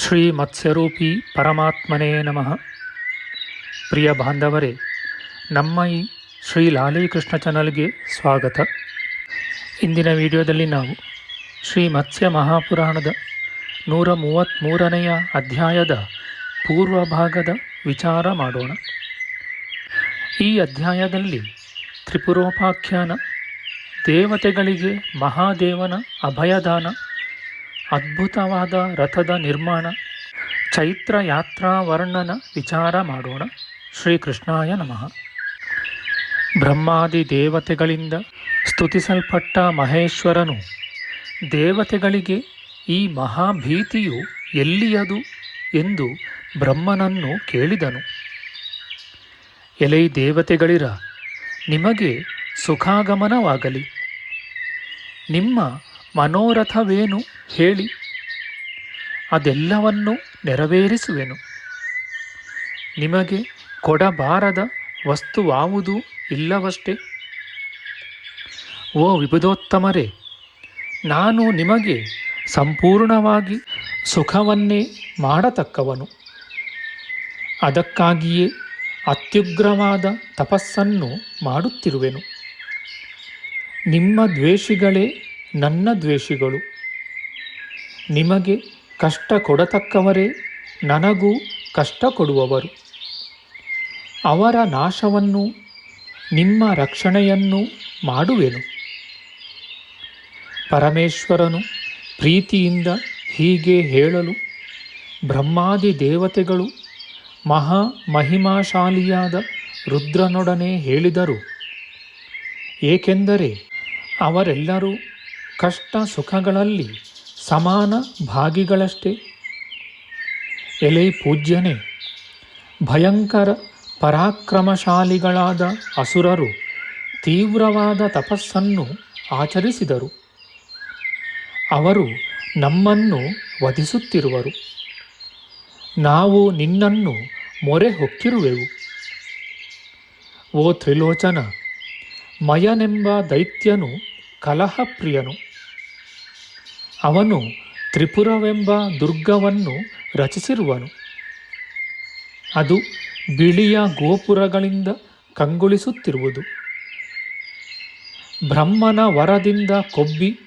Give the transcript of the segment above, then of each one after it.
ಶ್ರೀ ಮತ್ಸ್ಯರೂಪಿ ಪರಮಾತ್ಮನೇ ನಮಃ. ಪ್ರಿಯ ಬಾಂಧವರೇ, ನಮ್ಮ ಈ ಶ್ರೀ ಲಾಲೀಕೃಷ್ಣ ಚಾನಲ್ಗೆ ಸ್ವಾಗತ. ಇಂದಿನ ವಿಡಿಯೋದಲ್ಲಿ ನಾವು ಶ್ರೀ ಮತ್ಸ್ಯ ಮಹಾಪುರಾಣದ ನೂರ ಮೂವತ್ತ್ಮೂರನೆಯ ಅಧ್ಯಾಯದ ಪೂರ್ವ ಭಾಗದ ವಿಚಾರ ಮಾಡೋಣ. ಈ ಅಧ್ಯಾಯದಲ್ಲಿ ತ್ರಿಪುರೋಪಾಖ್ಯಾನ ದೇವತೆಗಳಿಗೆ ಮಹಾದೇವನ ಅಭಯದಾನ ಅದ್ಭುತವಾದ ರಥದ ನಿರ್ಮಾಣ, ಚೈತ್ರ ಯಾತ್ರಾ ವರ್ಣನ ವಿಚಾರ ಮಾಡೋಣ. ಶ್ರೀಕೃಷ್ಣಾಯ ನಮಃ. ಬ್ರಹ್ಮಾದಿ ದೇವತೆಗಳಿಂದ ಸ್ತುತಿಸಲ್ಪಟ್ಟ ಮಹೇಶ್ವರನು ದೇವತೆಗಳಿಗೆ ಈ ಮಹಾಭೀತಿಯು ಎಲ್ಲಿಯದು ಎಂದು ಬ್ರಹ್ಮನನ್ನು ಕೇಳಿದನು. ಎಲೈ ದೇವತೆಗಳಿರ, ನಿಮಗೆ ಸುಖಾಗಮನವಾಗಲಿ. ನಿಮ್ಮ ಮನೋರಥವೇನು ಹೇಳಿ ಅದೆಲ್ಲವನ್ನು ನೆರವೇರಿಸುವೆನು. ನಿಮಗೆ ಕೊಡಬಾರದ ವಸ್ತುವಾವುದೂ ಇಲ್ಲವಷ್ಟೇ? ಓ ವಿಭುದೋತ್ತಮರೇ, ನಾನು ನಿಮಗೆ ಸಂಪೂರ್ಣವಾಗಿ ಸುಖವನ್ನೇ ಮಾಡತಕ್ಕವನು. ಅದಕ್ಕಾಗಿಯೇ ಅತ್ಯುಗ್ರವಾದ ತಪಸ್ಸನ್ನು ಮಾಡುತ್ತಿರುವೆನು. ನಿಮ್ಮ ದ್ವೇಷಿಗಳೇ ನನ್ನ ದ್ವೇಷಿಗಳು, ನಿಮಗೆ ಕಷ್ಟ ಕೊಡತಕ್ಕವರೇ ನನಗೂ ಕಷ್ಟ ಕೊಡುವವರು ಅವರ ನಾಶವನ್ನು, ನಿಮ್ಮ ರಕ್ಷಣೆಯನ್ನು ಮಾಡುವೆನು. ಪರಮೇಶ್ವರನು ಪ್ರೀತಿಯಿಂದ ಹೀಗೆ ಹೇಳಲು, ಬ್ರಹ್ಮಾದಿ ದೇವತೆಗಳು ಮಹಾ ಮಹಿಮಾಶಾಲಿಯಾದ ರುದ್ರನೊಡನೆ ಹೇಳಿದರು. ಏಕೆಂದರೆ ಅವರೆಲ್ಲರೂ ಕಷ್ಟ ಸುಖಗಳಲ್ಲಿ ಸಮಾನ ಭಾಗಿಗಳಷ್ಟೇ. ಎಲೆ ಪೂಜ್ಯನೇ, ಭಯಂಕರ ಪರಾಕ್ರಮಶಾಲಿಗಳಾದ ಅಸುರರು ತೀವ್ರವಾದ ತಪಸ್ಸನ್ನು ಆಚರಿಸಿದರು. ಅವರು ನಮ್ಮನ್ನು ವಧಿಸುತ್ತಿರುವರು. ನಾವು ನಿನ್ನನ್ನು ಮೊರೆ ಹೊಕ್ಕಿರುವೆವು ಓ ತ್ರಿಲೋಚನ, ಮಯನೆಂಬ ದೈತ್ಯನು ಕಲಹಪ್ರಿಯನು. ಅವನು ತ್ರಿಪುರವೆಂಬ ದುರ್ಗವನ್ನು ರಚಿಸಿರುವನು. ಅದು ಬಿಳಿಯ ಗೋಪುರಗಳಿಂದ ಕಂಗೊಳಿಸುತ್ತಿರುವುದು. ಬ್ರಹ್ಮನ ವರದಿಂದ ಕೊಬ್ಬಿ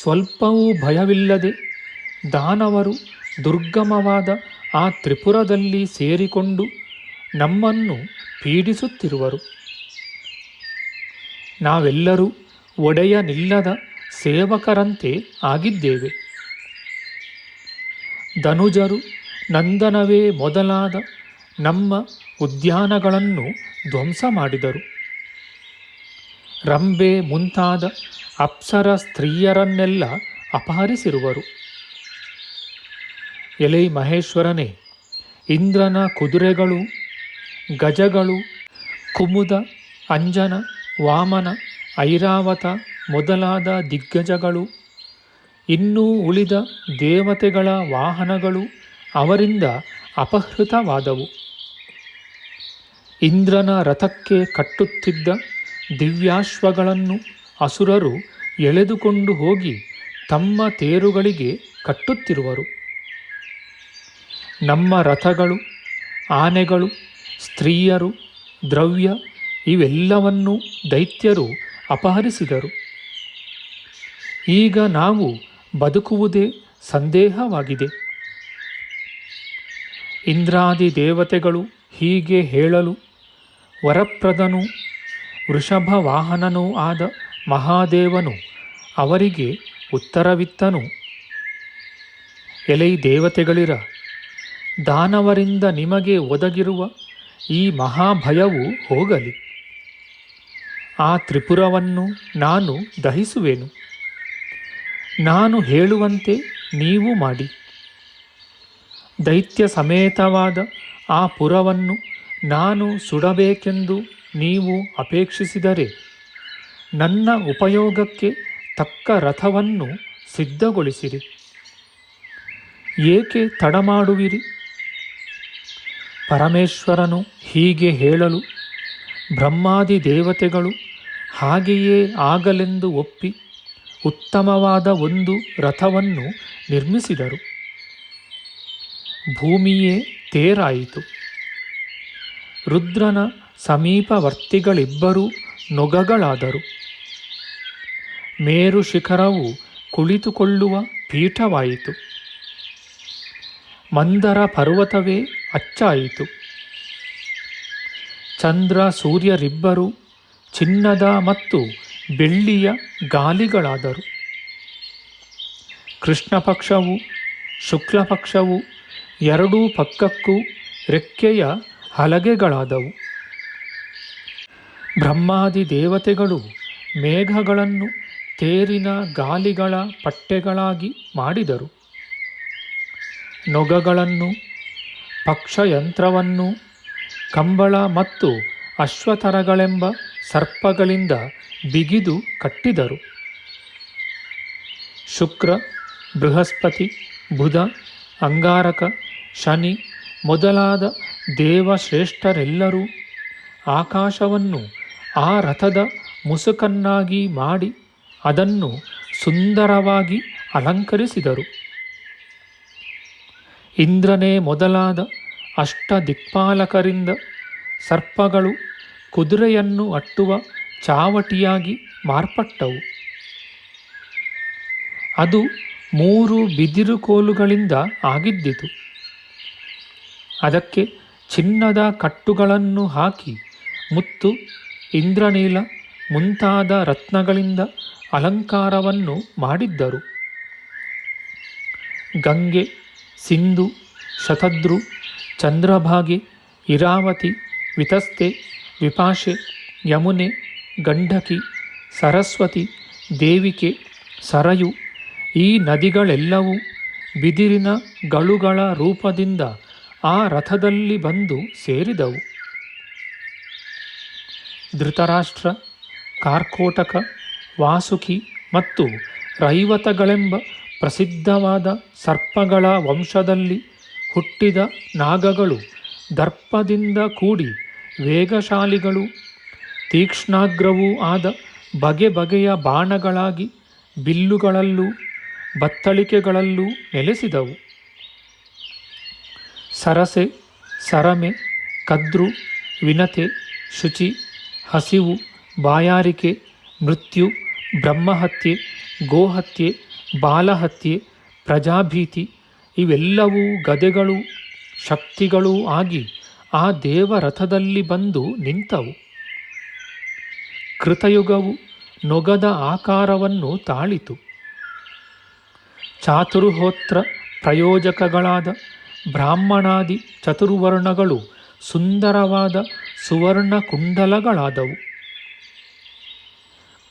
ಸ್ವಲ್ಪವೂ ಭಯವಿಲ್ಲದೆ ದಾನವರು ದುರ್ಗಮವಾದ ಆ ತ್ರಿಪುರದಲ್ಲಿ ಸೇರಿಕೊಂಡು ನಮ್ಮನ್ನು ಪೀಡಿಸುತ್ತಿರುವರು. ನಾವೆಲ್ಲರೂ ಒಡೆಯನಿಲ್ಲದ ಸೇವಕರಂತೆ ಆಗಿದ್ದೇವೆ. ಧನುಜರು ನಂದನವೇ ಮೊದಲಾದ ನಮ್ಮ ಉದ್ಯಾನಗಳನ್ನು ಧ್ವಂಸ ಮಾಡಿದರು. ರಂಬೆ ಮುಂತಾದ ಅಪ್ಸರ ಸ್ತ್ರೀಯರನ್ನೆಲ್ಲ ಅಪಹರಿಸಿರುವರು. ಎಲೈ ಮಹೇಶ್ವರನೇ, ಇಂದ್ರನ ಕುದುರೆಗಳು, ಗಜಗಳು, ಕುಮುದ, ಅಂಜನ, ವಾಮನ, ಐರಾವತ ಮೊದಲಾದ ದಿಗ್ಗಜಗಳು, ಇನ್ನೂ ಉಳಿದ ದೇವತೆಗಳ ವಾಹನಗಳು ಅವರಿಂದ ಅಪಹೃತವಾದವು. ಇಂದ್ರನ ರಥಕ್ಕೆ ಕಟ್ಟುತ್ತಿದ್ದ ದಿವ್ಯಾಶ್ವಗಳನ್ನು ಅಸುರರು ಎಳೆದುಕೊಂಡು ಹೋಗಿ ತಮ್ಮ ತೇರುಗಳಿಗೆ ಕಟ್ಟುತ್ತಿರುವರು. ನಮ್ಮ ರಥಗಳು, ಆನೆಗಳು, ಸ್ತ್ರೀಯರು, ದ್ರವ್ಯ ಇವೆಲ್ಲವನ್ನೂ ದೈತ್ಯರು ಅಪಹರಿಸಿದರು. ಈಗ ನಾವು ಬದುಕುವುದೇ ಸಂದೇಹವಾಗಿದೆ. ಇಂದ್ರಾದಿ ದೇವತೆಗಳು ಹೀಗೆ ಹೇಳಲು ವರಪ್ರದನು ವೃಷಭ ವಾಹನನೂ ಆದ ಮಹಾದೇವನು ಅವರಿಗೆ ಉತ್ತರವಿತ್ತನು. ಎಲೈ ದೇವತೆಗಳಿರ, ದಾನವರಿಂದ ನಿಮಗೆ ಒದಗಿರುವ ಈ ಮಹಾಭಯವು ಹೋಗಲಿ. ಆ ತ್ರಿಪುರವನ್ನು ನಾನು ದಹಿಸುವೆನು. ನಾನು ಹೇಳುವಂತೆ ನೀವು ಮಾಡಿ. ದೈತ್ಯ ಸಮೇತವಾದ ಆ ಪುರವನ್ನು ನಾನು ಸುಡಬೇಕೆಂದು ನೀವು ಅಪೇಕ್ಷಿಸಿದರೆ ನನ್ನ ಉಪಯೋಗಕ್ಕೆ ತಕ್ಕ ರಥವನ್ನು ಸಿದ್ಧಗೊಳಿಸಿರಿ. ಏಕೆ ತಡ ಮಾಡುವಿರಿ ಪರಮೇಶ್ವರನು ಹೀಗೆ ಹೇಳಲು ಬ್ರಹ್ಮಾದಿ ದೇವತೆಗಳು ಹಾಗೆಯೇ ಆಗಲೆಂದು ಒಪ್ಪಿ ಉತ್ತಮವಾದ ಒಂದು ರಥವನ್ನು ನಿರ್ಮಿಸಿದರು. ಭೂಮಿಯೇ ತೇರಾಯಿತು. ರುದ್ರನ ಸಮೀಪವರ್ತಿಗಳಿಬ್ಬರೂ ನೊಗಗಳಾದರು. ಮೇರು ಶಿಖರವು ಕುಳಿತುಕೊಳ್ಳುವ ಪೀಠವಾಯಿತು. ಮಂದರ ಪರ್ವತವೇ ಅಚ್ಚಾಯಿತು. ಚಂದ್ರ ಸೂರ್ಯರಿಬ್ಬರು ಚಿನ್ನದ ಮತ್ತು ಬೆಳ್ಳಿಯ ಗಾಲಿಗಳಾದರು. ಕೃಷ್ಣ ಪಕ್ಷವು ಶುಕ್ಲ ಪಕ್ಷವು ಎರಡೂ ಪಕ್ಕಕ್ಕೂ ರೆಕ್ಕೆಯ ಹಲಗೆಗಳಾದವು. ಬ್ರಹ್ಮಾದಿ ದೇವತೆಗಳು ಮೇಘಗಳನ್ನು ತೇರಿನ ಗಾಲಿಗಳ ಪಟ್ಟೆಗಳಾಗಿ ಮಾಡಿದರು. ನೊಗಗಳನ್ನು, ಪಕ್ಷಯಂತ್ರವನ್ನು, ಕಂಬಳ ಮತ್ತು ಅಶ್ವತರಗಳೆಂಬ ಸರ್ಪಗಳಿಂದ ಬಿಗಿದು ಕಟ್ಟಿದರು. ಶುಕ್ರ, ಬೃಹಸ್ಪತಿ, ಬುಧ, ಅಂಗಾರಕ, ಶನಿ ಮೊದಲಾದ ದೇವಶ್ರೇಷ್ಠರೆಲ್ಲರೂ ಆಕಾಶವನ್ನು ಆ ರಥದ ಮುಸುಕನ್ನಾಗಿ ಮಾಡಿ ಅದನ್ನು ಸುಂದರವಾಗಿ ಅಲಂಕರಿಸಿದರು. ಇಂದ್ರನೇ ಮೊದಲಾದ ಅಷ್ಟ ದಿಕ್ಪಾಲಕರಿಂದ ಸರ್ಪಗಳು ಕುದುರೆಯನ್ನು ಅಟ್ಟುವ ಚಾವಟಿಯಾಗಿ ಮಾರ್ಪಟ್ಟವು. ಅದು ಮೂರು ಬಿದಿರು ಕೋಲುಗಳಿಂದ ಆಗಿದ್ದಿತು. ಅದಕ್ಕೆ ಚಿನ್ನದ ಕಟ್ಟುಗಳನ್ನು ಹಾಕಿ ಮುತ್ತು, ಇಂದ್ರನೀಲ ಮುಂತಾದ ರತ್ನಗಳಿಂದ ಅಲಂಕಾರವನ್ನು ಮಾಡಿದ್ದರು. ಗಂಗೆ, ಸಿಂಧು, ಶತದ್ರು, ಚಂದ್ರಭಾಗೆ, ಇರಾವತಿ, ವಿತಸ್ತೆ ವಿಪಾಶೆ, ಯಮುನೆ, ಗಂಡಕಿ, ಸರಸ್ವತಿ, ದೇವಿಕೆ, ಸರಯು ಈ ನದಿಗಳೆಲ್ಲವೂ ಬಿದಿರಿನ ಗಳುಗಳ ರೂಪದಿಂದ ಆ ರಥದಲ್ಲಿ ಬಂದು ಸೇರಿದವು. ಧೃತರಾಷ್ಟ್ರ, ಕಾರ್ಕೋಟಕ, ವಾಸುಕಿ ಮತ್ತು ರೈವತಗಳೆಂಬ ಪ್ರಸಿದ್ಧವಾದ ಸರ್ಪಗಳ ವಂಶದಲ್ಲಿ ಹುಟ್ಟಿದ ನಾಗಗಳು ದರ್ಪದಿಂದ ಕೂಡಿ ವೇಗಶಾಲಿಗಳು, ತೀಕ್ಷ್ಣಾಗ್ರವೂ ಆದ ಬಗೆ ಬಗೆಯ ಬಾಣಗಳಾಗಿ ಬಿಲ್ಲುಗಳಲ್ಲೂ ಬತ್ತಳಿಕೆಗಳಲ್ಲೂ ನೆಲೆಸಿದವು. ಸರಸೆ, ಸರಮೆ, ಕದ್ರು, ವಿನತೆ, ಶುಚಿ, ಹಸಿವು, ಬಾಯಾರಿಕೆ, ಮೃತ್ಯು, ಬ್ರಹ್ಮಹತ್ಯೆ, ಗೋಹತ್ಯೆ, ಬಾಲಹತ್ಯೆ, ಪ್ರಜಾಭೀತಿ ಇವೆಲ್ಲವೂ ಗದೆಗಳು ಶಕ್ತಿಗಳೂ ಆಗಿ ಆ ದೇವರಥದಲ್ಲಿ ಬಂದು ನಿಂತವು. ಕೃತಯುಗವು ನೊಗದ ಆಕಾರವನ್ನು ತಾಳಿತು. ಚಾತುರ್ಹೋತ್ರ ಪ್ರಯೋಜಕಗಳಾದ ಬ್ರಾಹ್ಮಣಾದಿ ಚತುರ್ವರ್ಣಗಳು ಸುಂದರವಾದ ಸುವರ್ಣ ಕುಂಡಲಗಳಾದವು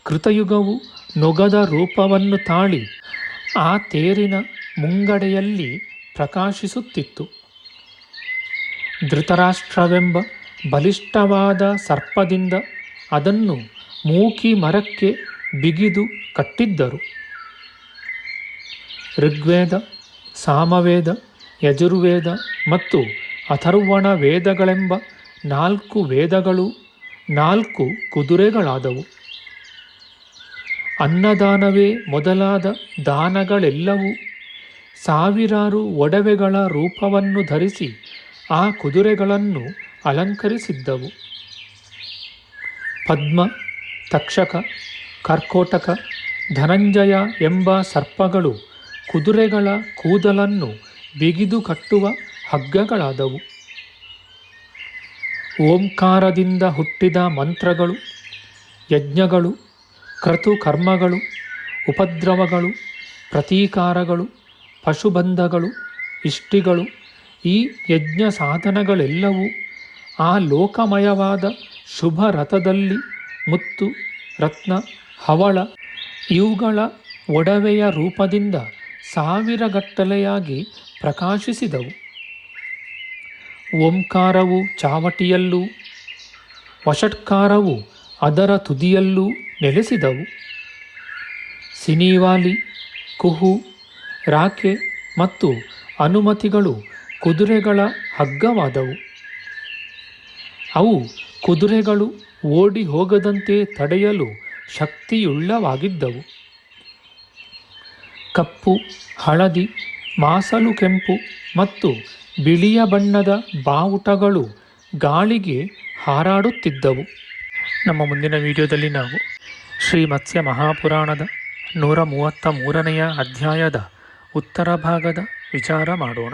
ಕೃತಯುಗವು ನೊಗದ ರೂಪವನ್ನು ತಾಳಿ ಆ ತೇರಿನ ಮುಂಗಡೆಯಲ್ಲಿ ಪ್ರಕಾಶಿಸುತ್ತಿತ್ತು. ಧೃತರಾಷ್ಟ್ರವೆಂಬ ಬಲಿಷ್ಠವಾದ ಸರ್ಪದಿಂದ ಅದನ್ನು ಮೂಕಿ ಮರಕ್ಕೆ ಬಿಗಿದು ಕಟ್ಟಿದ್ದರು. ಋಗ್ವೇದ, ಸಾಮವೇದ, ಯಜುರ್ವೇದ ಮತ್ತು ಅಥರ್ವಣ ವೇದಗಳೆಂಬ ನಾಲ್ಕು ವೇದಗಳು ನಾಲ್ಕು ಕುದುರೆಗಳಾದವು. ಅನ್ನದಾನವೇ ಮೊದಲಾದ ದಾನಗಳೆಲ್ಲವೂ ಸಾವಿರಾರು ಒಡವೆಗಳ ರೂಪವನ್ನು ಧರಿಸಿ ಆ ಕುದುರೆಗಳನ್ನು ಅಲಂಕರಿಸಿದ್ದವು. ಪದ್ಮ, ತಕ್ಷಕ, ಕರ್ಕೋಟಕ, ಧನಂಜಯ ಎಂಬ ಸರ್ಪಗಳು ಕುದುರೆಗಳ ಕೂದಲನ್ನು ಬಿಗಿದು ಕಟ್ಟುವ ಹಗ್ಗಗಳಾದವು. ಓಂಕಾರದಿಂದ ಹುಟ್ಟಿದ ಮಂತ್ರಗಳು, ಯಜ್ಞಗಳು ಕ್ರತುಕರ್ಮಗಳು ಉಪದ್ರವಗಳು, ಪ್ರತೀಕಾರಗಳು, ಪಶುಬಂಧಗಳು, ಇಷ್ಟಿಗಳು ಈ ಯಜ್ಞ ಸಾಧನಗಳೆಲ್ಲವೂ ಆ ಲೋಕಮಯವಾದ ಶುಭ ರಥದಲ್ಲಿ ಮುತ್ತು, ರತ್ನ, ಹವಳ, ಇವುಗಳ ಒಡವೆಯ ರೂಪದಿಂದ ಸಾವಿರಗಟ್ಟಲೆಯಾಗಿ ಪ್ರಕಾಶಿಸಿದವು. ಓಂಕಾರವು ಚಾವಟಿಯಲ್ಲೂ, ವಷಟ್ಕಾರವು ಅದರ ತುದಿಯಲ್ಲೂ ನೆಲೆಸಿದವು. ಸಿನಿವಾಲಿ, ಕುಹು, ರಾಕೆ ಮತ್ತು ಅನುಮತಿಗಳು ಕುದುರೆಗಳ ಹಗ್ಗವಾದವು. ಅವು ಕುದುರೆಗಳು ಓಡಿ ಹೋಗದಂತೆ ತಡೆಯಲು ಶಕ್ತಿಯುಳ್ಳವಾಗಿದ್ದವು. ಕಪ್ಪು, ಹಳದಿ, ಮಾಸಲು ಕೆಂಪು ಮತ್ತು ಬಿಳಿಯ ಬಣ್ಣದ ಬಾವುಟಗಳು ಗಾಳಿಗೆ ಹಾರಾಡುತ್ತಿದ್ದವು. ನಮ್ಮ ಮುಂದಿನ ವಿಡಿಯೋದಲ್ಲಿ ನಾವು ಶ್ರೀ ಮತ್ಸ್ಯ ಮಹಾಪುರಾಣದ ನೂರ ಮೂವತ್ತ ಮೂರನೆಯ ಅಧ್ಯಾಯದ ಉತ್ತರ ಭಾಗದ ವಿಚಾರ ಮಾಡೋಣ.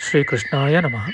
ಶ್ರೀಕೃಷ್ಣಾಯ ನಮಃ